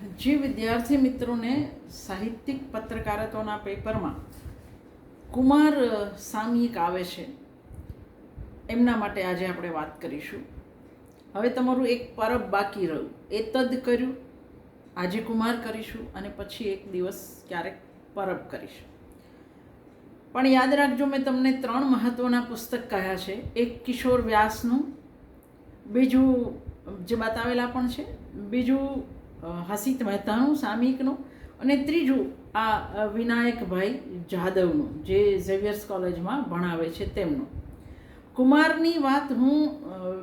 જે વિદ્યાર્થી મિત્રોને સાહિત્યિક પત્રકારત્વના પેપરમાં કુમાર સામયિક આવે છે, એમના માટે આજે આપણે વાત કરીશું. હવે તમારું એક પરબ બાકી રહ્યું. એ તદ કર્યું. આજે કુમાર કરીશું અને પછી એક દિવસ ક્યારેક પરબ કરીશું. પણ યાદ રાખજો, મેં તમને ત્રણ મહત્ત્વના પુસ્તક કહ્યા છે. એક કિશોર વ્યાસનું, બીજું જે બતાવેલા પણ છે, બીજું હસીત મહેતાનું સામયિકનું અને ત્રીજું આ વિનાયકભાઈ જાદવનું, જે ઝેવિયર્સ કોલેજમાં ભણાવે છે તેમનું. કુમારની વાત હું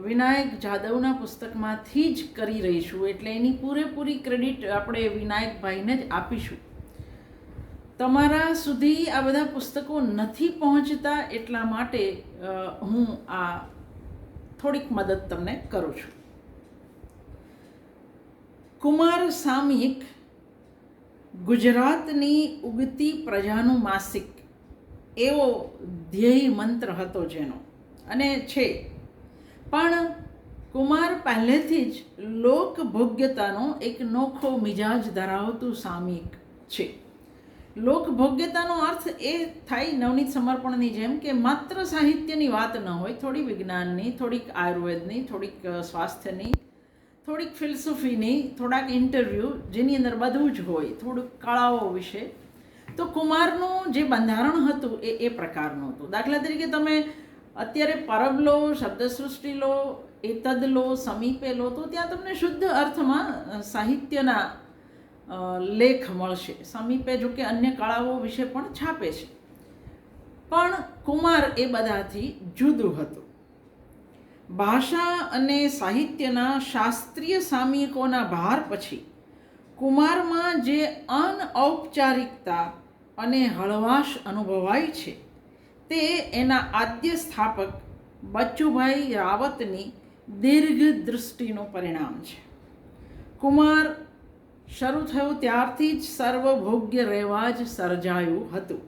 વિનાયક જાદવના પુસ્તકમાંથી જ કરી રહી છું, એટલે એની પૂરેપૂરી ક્રેડિટ આપણે વિનાયકભાઈને જ આપીશું. તમારા સુધી આ બધા પુસ્તકો નથી પહોંચતા એટલા માટે હું આ થોડીક મદદ તમને કરું છું. કુમાર સામયિક ગુજરાતની ઉગતી પ્રજાનું માસિક એવો ધ્યેય મંત્ર હતો જેનો. અને છે. પણ કુમાર પહેલેથી જ લોકભોગ્યતાનો એક નોખો મિજાજ ધરાવતું સામયિક છે. લોકભોગ્યતાનો અર્થ એ થાય નવનીત સમર્પણની જેમ કે માત્ર સાહિત્યની વાત ન હોય, થોડી વિજ્ઞાનની, થોડીક આયુર્વેદની, થોડીક સ્વાસ્થ્યની થોડીક ફિલસુફીની, થોડાક ઇન્ટરવ્યૂ જેની અંદર બધું જ હોય, થોડુંક કળાઓ વિશે, તો કુમારનું જે બંધારણ હતું એ એ પ્રકારનું હતું. દાખલા તરીકે તમે અત્યારે પરબ લો, શબ્દસૃષ્ટિ લો, એતદ લો, સમીપે લો, તો ત્યાં તમને શુદ્ધ અર્થમાં સાહિત્યના લેખ મળશે. સમીપે જો કે અન્ય કળાઓ વિશે પણ છાપે છે. પણ કુમાર એ બધાથી જુદું હતું. ભાષા અને સાહિત્યના શાસ્ત્રીય સામયિકોના ભાર પછી કુમારમાં જે અનૌપચારિકતા અને હળવાશ અનુભવાય છે, તે એના આદ્ય સ્થાપક બચ્ચુભાઈ રાવતની દીર્ઘ દૃષ્ટિનું પરિણામ છે. કુમાર શરૂ થયું ત્યારથી જ સર્વભોગ્ય રહેવા જ સર્જાયું હતું.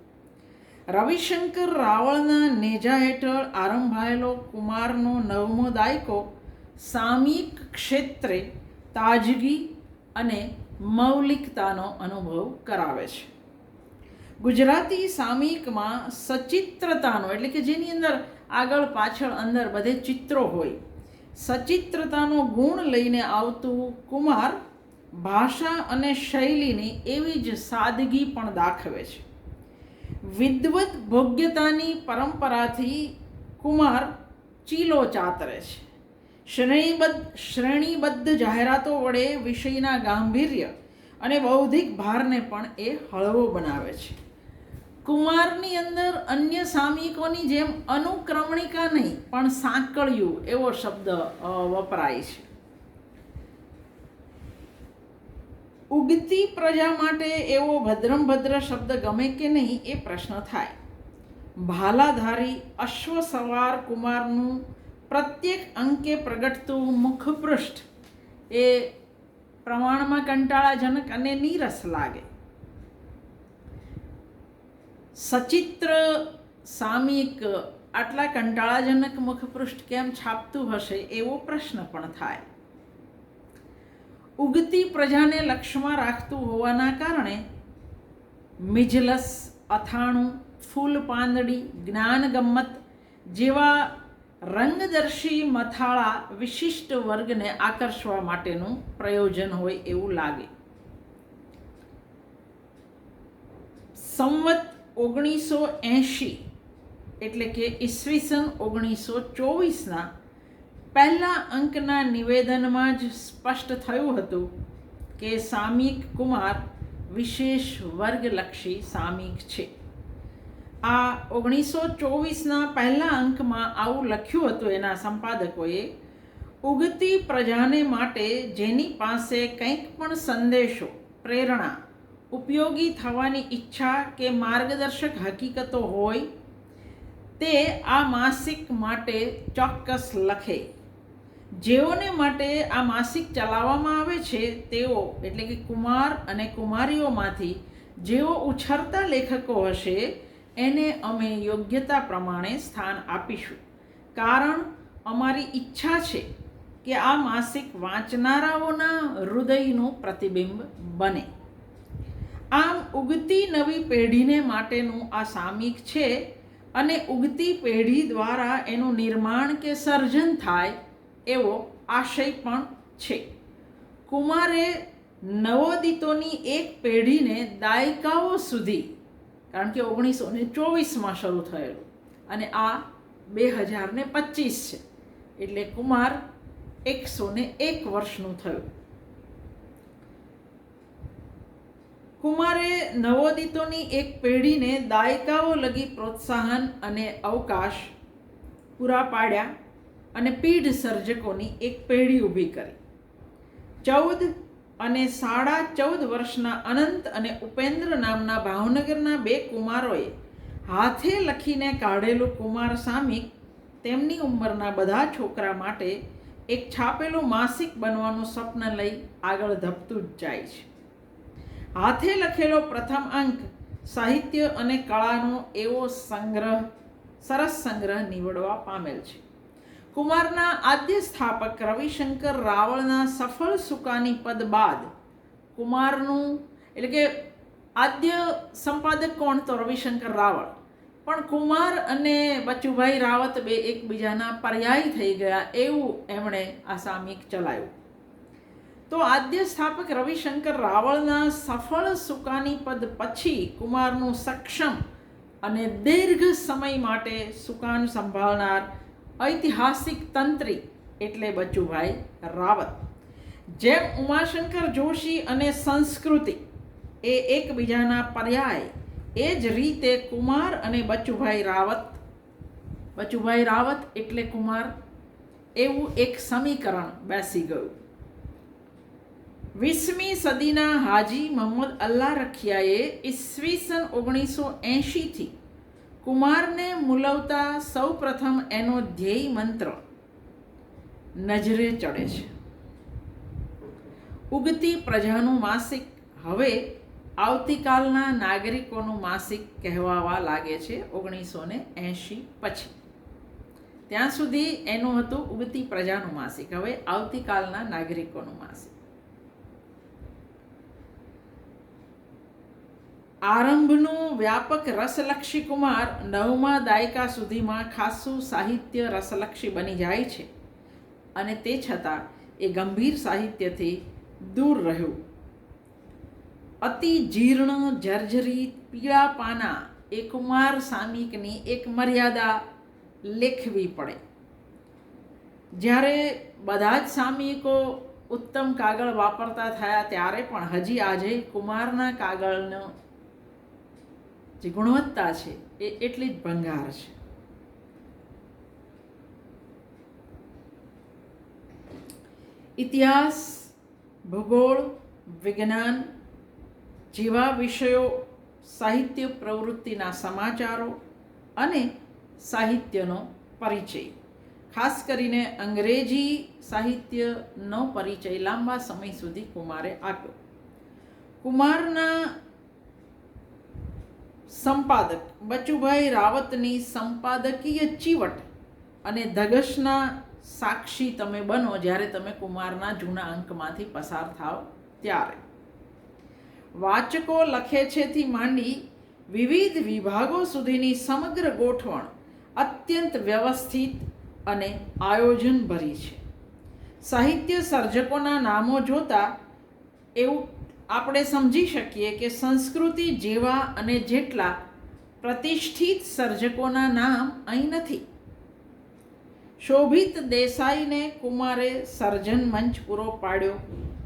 રવિશંકર રાવળના નેજા હેઠળ આરંભાયેલો કુમારનો નવમો દાયકો સામયિક ક્ષેત્રે તાજગી અને મૌલિકતાનો અનુભવ કરાવે છે. ગુજરાતી સામયિકમાં સચિત્રતાનો, એટલે કે જેની અંદર આગળ પાછળ અંદર બધે ચિત્રો હોય, સચિત્રતાનો ગુણ લઈને આવતું કુમાર ભાષા અને શૈલીની એવી જ સાદગી પણ દાખવે છે. વિદ્વત ભોગ્યતાની પરંપરાથી કુમાર ચીલો ચાતરે છે. શ્રેણીબદ્ધ શ્રેણીબદ્ધ જાહેરાતો વડે વિષયના ગાંભીર્ય અને બૌદ્ધિક ભારને પણ એ હળવો બનાવે છે. કુમારની અંદર અન્ય સામયિકોની જેમ અનુક્રમણિકા નહીં, પણ સાંકળિયું એવો શબ્દ વપરાય છે. ઉગતી પ્રજા માટે એવો ભદ્રમ ભદ્ર શબ્દ ગમે કે નહીં એ પ્રશ્ન થાય. ભાલાધારી અશ્વ સવાર કુમારનું પ્રત્યેક અંકે પ્રગટતું મુખપૃષ્ઠ એ પ્રમાણમાં કંટાળાજનક અને નીરસ લાગે. સચિત્ર સામિક આટલા કંટાળાજનક મુખપૃષ્ઠ કેમ છાપતું હશે એવો પ્રશ્ન પણ થાય. ઉગતી પ્રજાને લક્ષ્યમાં રાખતું હોવાના કારણે મિજલસ, અથાણું, ફૂલ પાંદડી, જ્ઞાન ગમ્મત જેવા રંગદર્શી મથાળા વિશિષ્ટ વર્ગને આકર્ષવા માટેનું પ્રયોજન હોય એવું લાગે. સંવત ઓગણીસો એંશી એટલે કે ઈસવીસન ઓગણીસો ચોવીસના પહેલા અંકના નિવેદનમાં જ સ્પષ્ટ થયું હતું કે સામિક કુમાર વિશેષ વર્ગલક્ષી સામિક છે. આ ઓગણીસો ચોવીસના પહેલા અંકમાં આવું લખ્યું હતું એના સંપાદકોએ, ઉગતી પ્રજાને માટે જેની પાસે કંઈક પણ સંદેશો, પ્રેરણા, ઉપયોગી થવાની ઈચ્છા કે માર્ગદર્શક હકીકતો હોય, તે આ માસિક માટે ચોક્કસ લખે. જેઓને માટે આ માસિક ચલાવવામાં આવે છે, તેઓ એટલે કે કુમાર અને કુમારીઓમાંથી જેઓ ઉછરતા લેખકો હશે, એને અમે યોગ્યતા પ્રમાણે સ્થાન આપીશું. કારણ અમારી ઈચ્છા છે કે આ માસિક વાંચનારાઓના હૃદયનું પ્રતિબિંબ બને. આમ ઉગતી નવી પેઢીને માટેનું આ સામિક છે અને ઉગતી પેઢી દ્વારા એનું નિર્માણ કે સર્જન થાય એવો આશય પણ છે. કુમારે નવોદિતોની એક પેઢીને દાયકાઓ સુધી, કારણ કે ઓગણીસો ને ચોવીસમાં શરૂ થયેલું અને આ બે હજાર ને પચીસ છે, એટલે કુમાર એકસો ને એક વર્ષનું થયું. કુમારે નવોદિતોની એક પેઢીને દાયકાઓ લગી પ્રોત્સાહન અને અવકાશ પૂરા પાડ્યા. અને પીઢ સર્જકોની એક પેઢી ઊભી કરી. ચૌદ અને સાડા ચૌદ વર્ષના અનંત અને ઉપેન્દ્ર નામના ભાવનગરના બે કુમારોએ હાથે લખીને કાઢેલું કુમાર સામિક તેમની ઉંમરના બધા છોકરા માટે એક છાપેલું માસિક બનવાનું સ્વપ્ન લઈ આગળ ધપતું જ જાય છે. હાથે લખેલો પ્રથમ અંક સાહિત્ય અને કળાનો એવો સંગ્રહ, સરસ સંગ્રહ નીવડવા પામેલ છે. કુમારના આદ્ય સ્થાપક રવિશંકર રાવળના સફળ સુકાની પદ બાદ કુમારનું, એટલે કે આદ્ય સંપાદક કોણ? તો રવિશંકર રાવળ. પણ કુમાર અને બચુભાઈ રાવત બે એકબીજાના પર્યાય થઈ ગયા એવું એમણે આ સામિક ચલાવ્યું. તો આદ્ય સ્થાપક રવિશંકર રાવળના સફળ સુકાની પદ પછી કુમારનું સક્ષમ અને દીર્ઘ સમય માટે સુકાન સંભાળનાર ઐતિહાસિક તંત્રી એટલે બચુભાઈ રાવત. જેમ ઉમાશંકર જોશી અને સંસ્કૃતિ એ એકબીજાના પર્યાય, એ જ રીતે કુમાર અને બચુભાઈ રાવત. બચુભાઈ રાવત એટલે કુમાર. એવું એક સમીકરણ બેસી ગયું. વીસમી સદીના હાજી મોહમ્મદ અલ્લા રખિયાએ ઈસવીસન ઓગણીસો એંશીથી કુમારને મૂલવતા સૌ પ્રથમ એનો ધ્યેય મંત્ર. નજરે ચડે છે. ઉગતી પ્રજાનું માસિક હવે આવતીકાલના નાગરિકોનું માસિક કહેવાવા લાગે છે ઓગણીસો ને એંશી પછી. ત્યાં સુધી એનું હતું ઉગતી પ્રજાનું માસિક. હવે આવતીકાલના નાગરિકોનું માસિક. આરંભનું વ્યાપક રસલક્ષી કુમાર નવમા દાયકા સુધીમાં ખાસું સાહિત્ય રસલક્ષી બની જાય છે. અને તે છતાં એ ગંભીર સાહિત્યથી દૂર રહ્યું. અતિ જીર્ણ, જર્જરિત પીળા પાના એ કુમાર સામિકની એક મર્યાદા લેખવી પડે. જ્યારે બધા જ સામયિકો ઉત્તમ કાગળ વાપરતા થયા ત્યારે પણ હજી આજે કુમારના કાગળનો જે ગુણવત્તા છે એ એટલી જ ભંગાર છે. ઇતિહાસ, ભૂગોળ, વિજ્ઞાન જેવા વિષયો સાહિત્ય પ્રવૃત્તિના સમાચારો અને સાહિત્યનો પરિચય. ખાસ કરીને અંગ્રેજી સાહિત્યનો પરિચય લાંબા સમય સુધી કુમારે આપ્યો. કુમારના સંપાદક. બચુભાઈ રાવતની સંપાદકીય ચીવટ અને ધગશના સાક્ષી તમે બનો જ્યારે તમે કુમારના જૂના અંકમાંથી પસાર થાવ ત્યારે. વાચકો લખે છેથી માંડી વિવિધ વિભાગો સુધીની સમગ્ર ગોઠવણ અત્યંત વ્યવસ્થિત અને આયોજનભરી છે. સાહિત્ય સર્જકોના નામો જોતા એવું આપણે સમજી શકીએ કે સંસ્કૃતિ જેવા અને જેટલા પ્રતિષ્ઠિત સર્જકોના નામ અહીં નથી. શોભિત દેસાઈને કુમારે સર્જન મંચ પૂરો પાડ્યો.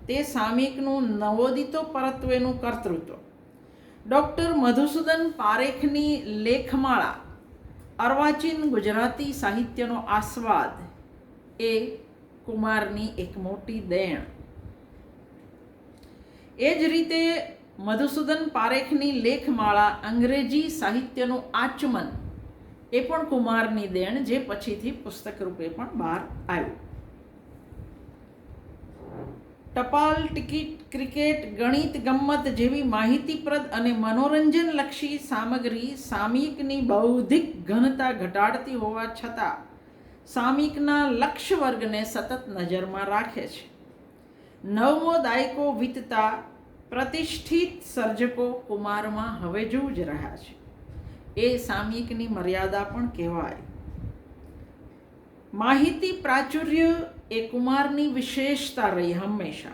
તે સામયિકનું નવોદિતો પરત્વેનું કર્તૃત્વ. ડૉક્ટર મધુસૂદન પારેખની લેખમાળા, અર્વાચીન ગુજરાતી સાહિત્યનો આસ્વાદ, એ કુમારની એક મોટી દેણ. એ જ રીતે મધુસૂદન પારેખની લેખમાળા અંગ્રેજી સાહિત્યનું આચમન એ પણ કુમારની દેણ જે પછીથી પુસ્તક રૂપે પણ બહાર આવ્યું. ટપાલ ટિકિટ, ક્રિકેટ, ગણિત, ગમ્મત જેવી માહિતીપ્રદ અને મનોરંજનલક્ષી સામગ્રી સામયિકની બૌદ્ધિક ઘનતા ઘટાડતી હોવા છતાં સામિકના લક્ષ્ય વર્ગને સતત નજરમાં રાખે છે. નવમો દાયકો વીતતા પ્રતિષ્ઠિત સર્જકો કુમારમાં હવે જ રહ્યા છે. એ સામયિકની મર્યાદા પણ કહેવાય. માહિતી પ્રાચુર્ય એ કુમારની વિશેષતા રહી હંમેશા.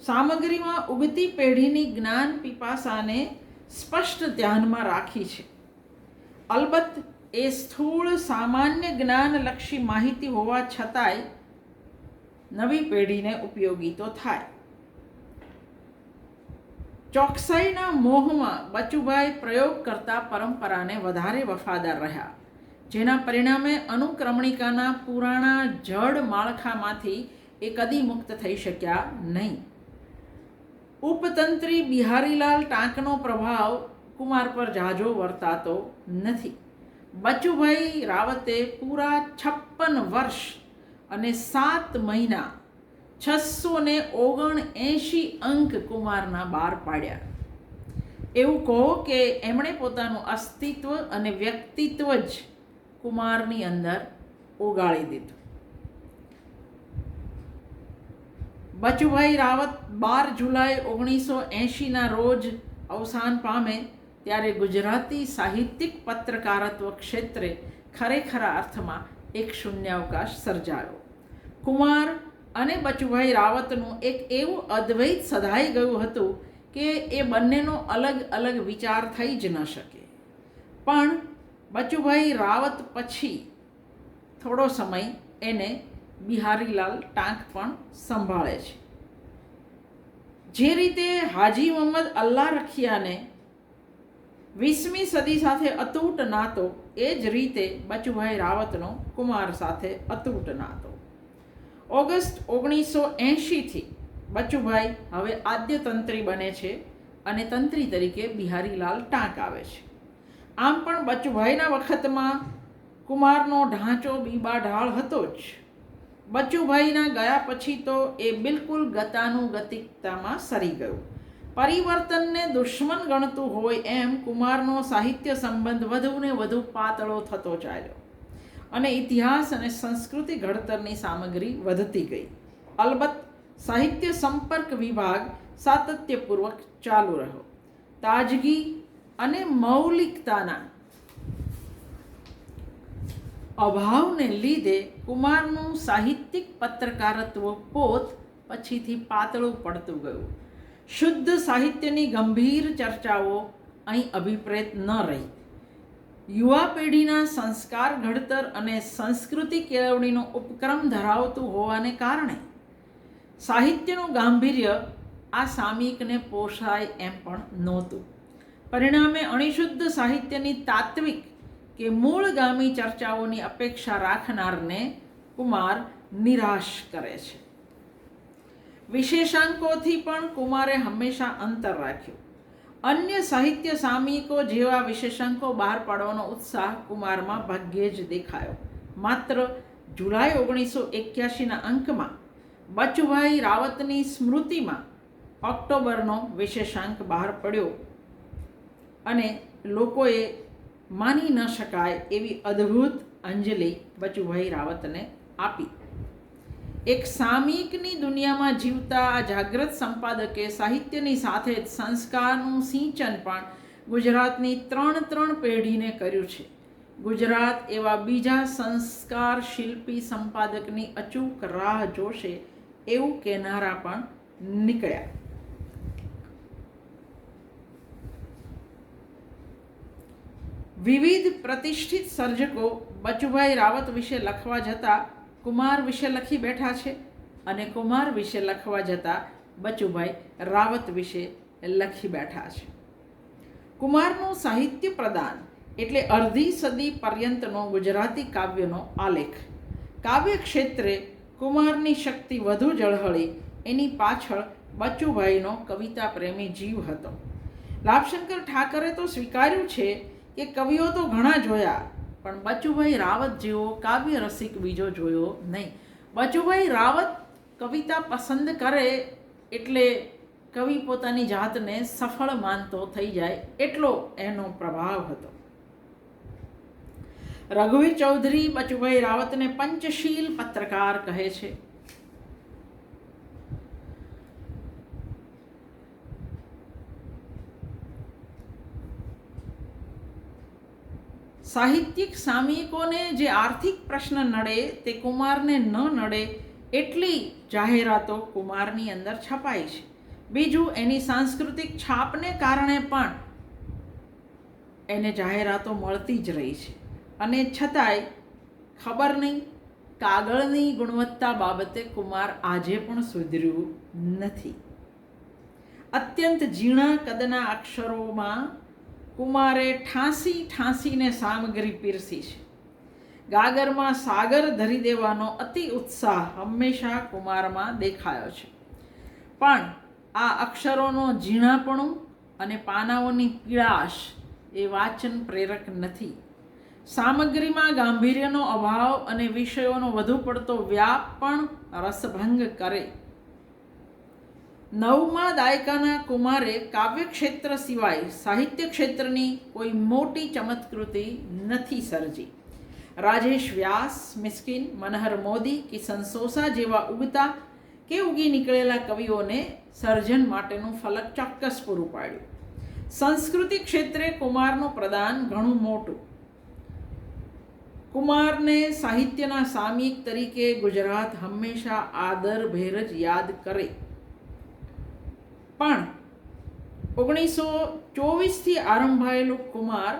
સામગ્રીમાં ઉગતી પેઢીની જ્ઞાન પીપાસાને સ્પષ્ટ ધ્યાનમાં રાખી છે. અલબત્ત, એ સ્થૂળ સામાન્ય જ્ઞાનલક્ષી માહિતી હોવા છતાંય નવી પેઢીને ઉપયોગી તો થાય. ચોકસાઈના મોહમાં બચુભાઈ પ્રયોગ કરતા પરંપરાને વધારે વફાદાર રહ્યા. જેના પરિણામે અનુક્રમણિકાના પુરાણા જડ માળખામાંથી એ કદી મુક્ત થઈ શક્યા નહીં. ઉપતંત્રી બિહારીલાલ ટાંકનો પ્રભાવ કુમાર પર જાજો વર્તાતો નથી. બચુભાઈ રાવતે પૂરા છપ્પન વર્ષ અને સાત મહિના છસો ને ઓગણ એંશી અંક કુમારના બાર પાડ્યા. એવું કહો કે એમણે પોતાનું અસ્તિત્વ અને વ્યક્તિત્વ જ કુમારની અંદર ઓગાળી દીધું. બચુભાઈ રાવત બાર જુલાઈ ઓગણીસો એંશીના રોજ અવસાન પામે ત્યારે ગુજરાતી સાહિત્યિક પત્રકારત્વ ક્ષેત્રે ખરેખરા અર્થમાં એક શૂન્યાવકાશ સર્જાયો. કુમાર અને બચુભાઈ રાવતનું એક એવું અદ્વૈત સધાઈ ગયું હતું કે એ બંનેનો અલગ અલગ વિચાર થઈ જ ન શકે. પણ બચુભાઈ રાવત પછી થોડો સમય એને બિહારીલાલ ટાંક પણ સંભાળે છે. જે રીતે હાજી મોહમ્મદ અલ્લાહ રખિયાને વીસમી સદી સાથે અતૂટ નાતો, એ જ રીતે બચુભાઈ રાવતનો કુમાર સાથે અતૂટ નાતો. ઓગસ્ટ ઓગણીસો એંશીથી બચુભાઈ હવે આદ્ય તંત્રી બને છે અને તંત્રી તરીકે બિહારીલાલ ટાંક આવે છે. આમ પણ બચુભાઈના વખતમાં કુમારનો ઢાંચો બીબા ઢાળ હતો જ. બચુભાઈના ગયા પછી તો એ બિલકુલ ગતાનુગતિકતામાં સરી ગયું. પરિવર્તનને દુશ્મન ગણતું હોય એમ કુમારનો સાહિત્ય સંબંધ વધુ ને વધુ પાતળો થતો ચાલ્યો. અને ઇતિહાસ અને સંસ્કૃતિ ઘડતરની સામગ્રી વધતી ગઈ. અલબત્ત, સાહિત્ય સંપર્ક વિભાગ સાતત્યપૂર્વક ચાલુ રહ્યો. તાજગી અને મૌલિકતાના અભાવને લીધે કુમારનું સાહિત્યિક પત્રકારત્વ પોત પછીથી પાતળું પડતું ગયું. શુદ્ધ સાહિત્યની ગંભીર ચર્ચાઓ અહીં અભિપ્રેત ન રહી. યુવા પેઢીના સંસ્કાર ઘડતર અને સંસ્કૃતિ કેળવણીનો ઉપક્રમ ધરાવતું હોવાને કારણે સાહિત્યનું ગાંભીર્ય આ સામયિકને પોષાય એમ પણ નહોતું. પરિણામે અણિશુદ્ધ સાહિત્યની તાત્વિક કે મૂળગામી ચર્ચાઓની અપેક્ષા રાખનારને કુમાર નિરાશ કરે છે. વિશેષાંકોથી પણ કુમારે હંમેશા અંતર રાખ્યું. અન્ય સાહિત્ય સામયિકો જેવા વિશેષાંકો બહાર પાડવાનો ઉત્સાહ કુમારમાં ભાગ્યે જ દેખાયો. માત્ર જુલાઈ ઓગણીસો એક્યાસીના અંકમાં બચુભાઈ રાવતની સ્મૃતિમાં ઓક્ટોબરનો વિશેષાંક બહાર પડ્યો અને લોકોએ માની ન શકાય એવી અદ્ભુત અંજલિ બચુભાઈ રાવતને આપી. એક સામયિકની દુનિયામાં જીવતા આ જાગૃત સંપાદકે સાહિત્યની સાથે જ સંસ્કારનું સિંચન પણ ગુજરાતની ત્રણ ત્રણ પેઢીને કર્યું છે. ગુજરાત એવા બીજા સંસ્કાર શિલ્પી સંપાદકની અચૂક રાહ જોશે એવું કહેનારા પણ નીકળ્યા. વિવિધ પ્રતિષ્ઠિત સર્જકો બચુભાઈ રાવત વિશે લખવા જતાં કુમાર વિશે લખી બેઠા છે અને કુમાર વિશે લખવા જતાં બચુભાઈ રાવત વિશે લખી બેઠા છે. કુમારનું સાહિત્ય પ્રદાન એટલે અડધી સદી પર્યંતનો ગુજરાતી કાવ્યનો આલેખ. કાવ્ય ક્ષેત્રે કુમારની શક્તિ વધુ ઝળહળી એની પાછળ બચુભાઈનો કવિતા પ્રેમી જીવ હતો. લાભશંકર ઠાકરે તો સ્વીકાર્યું છે કે કવિઓ તો ઘણા જોયા પણ બચુભાઈ રાવત જેવો કાવ્ય રસિક બીજો જોયો નહીં. બચુભાઈ રાવત કવિતા પસંદ કરે એટલે કવિ પોતાની જાતને સફળ માનતો થઈ જાય એટલો એનો પ્રભાવ હતો. રઘુવીર ચૌધરી બચુભાઈ રાવતને પંચશીલ પત્રકાર કહે છે. સાહિત્યિક સામયિકોને જે આર્થિક પ્રશ્ન નડે, તે કુમારને ન નડે, એટલી જાહેરાતો કુમારની અંદર છપાય છે. બીજું, એની સાંસ્કૃતિક છાપને કારણે પણ એને જાહેરાતો મળતી જ રહી છે. અને છતાંય, ખબર નહીં, કાગળની ગુણવત્તા બાબતે કુમાર આજે પણ સુધર્યું નથી. અત્યંત ઝીણા કદના અક્ષરોમાં કુમારે ઠાંસી ઠાંસીને સામગ્રી પીરસી છે. ગાગરમાં સાગર ધરી દેવાનો અતિ ઉત્સાહ હંમેશા કુમારમાં દેખાયો છે. પણ આ અક્ષરોનો ઝીણાપણું અને પાનાઓની પીળાશ એ વાચન પ્રેરક નથી. સામગ્રીમાં ગાંભીર્યનો અભાવ અને વિષયોનો વધુ પડતો વ્યાપ પણ રસભંગ કરે. નવમા દાયકાના કુમારે કાવ્ય ક્ષેત્ર સિવાય સાહિત્ય ક્ષેત્રની કોઈ મોટી ચમત્કૃતિ નથી સર્જી. રાજેશ વ્યાસ, મિસ્કિન, મનહર મોદી, કિશન સોસા જેવા ઉગતા કે ઉગી નીકળેલા કવિઓને સર્જન માટેનું ફલક ચોક્કસ પૂરું પાડ્યું. સંસ્કૃતિ ક્ષેત્રે કુમારનું પ્રદાન ઘણું મોટું. કુમારને સાહિત્યના સામયિક તરીકે ગુજરાત હંમેશા આદરભેર જ યાદ કરે. પણ ઓગણીસો ચોવીસથી આરંભાયેલું કુમાર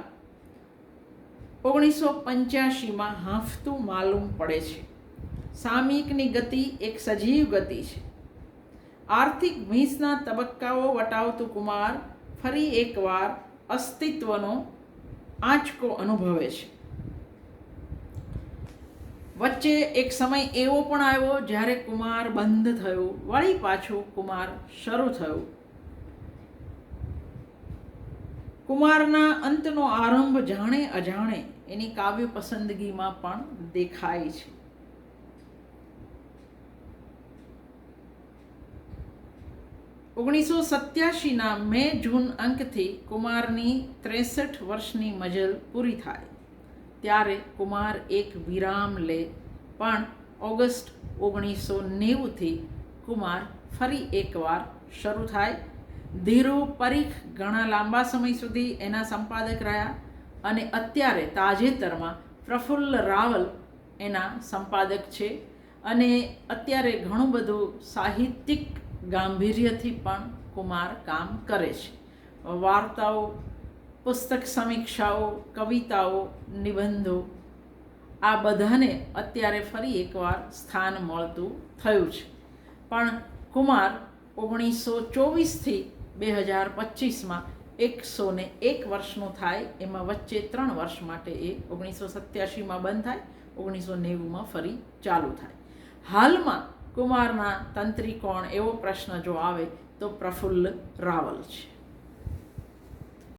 ઓગણીસો પંચ્યાસીમાં હાંફતું માલુમ પડે છે. સામયિકની ગતિ એક સજીવ ગતિ છે. આર્થિક ભીંસના તબક્કાઓ વટાવતું કુમાર ફરી એકવાર અસ્તિત્વનો આંચકો અનુભવે છે. વચ્ચે એક સમય એવો પણ આવ્યો જ્યારે કુમાર બંધ થયો. વળી પાછું કુમાર શરૂ થયું. કુમારના અંતનો આરંભ જાણે અજાણે એની કાવ્ય પસંદગીમાં પણ દેખાય છે. ઓગણીસો સત્યાસીના મે જૂન અંકથી કુમારની ત્રેસઠ વર્ષની મજલ પૂરી થાય. ત્યારે કુમાર એક વિરામ લે. પણ ઓગસ્ટ ઓગણીસો નેવુંથી કુમાર ફરી એકવાર શરૂ થાય. ધીરુ પરીખ ઘણા લાંબા સમય સુધી એના સંપાદક રહ્યા અને અત્યારે તાજેતરમાં પ્રફુલ્લ રાવલ એના સંપાદક છે અને અત્યારે ઘણું બધું સાહિત્યિક ગાંભીર્યથી પણ કુમાર કામ કરે છે. વાર્તાઓ પુસ્તક સમીક્ષાઓ, કવિતાઓ, નિબંધો, આ બધાને અત્યારે ફરી એકવાર સ્થાન મળતું થયું છે. પણ કુમાર ઓગણીસો ચોવીસથી બે હજાર પચીસમાં એકસો ને એક વર્ષનું થાય, એમાં વચ્ચે ત્રણ વર્ષ માટે એ ઓગણીસો સત્યાસીમાં બંધ થાય, ઓગણીસો નેવુંમાં ફરી ચાલુ થાય. હાલમાં કુમારના તંત્રી કોણ એવો પ્રશ્ન જો આવે તો પ્રફુલ્લ રાવલ છે.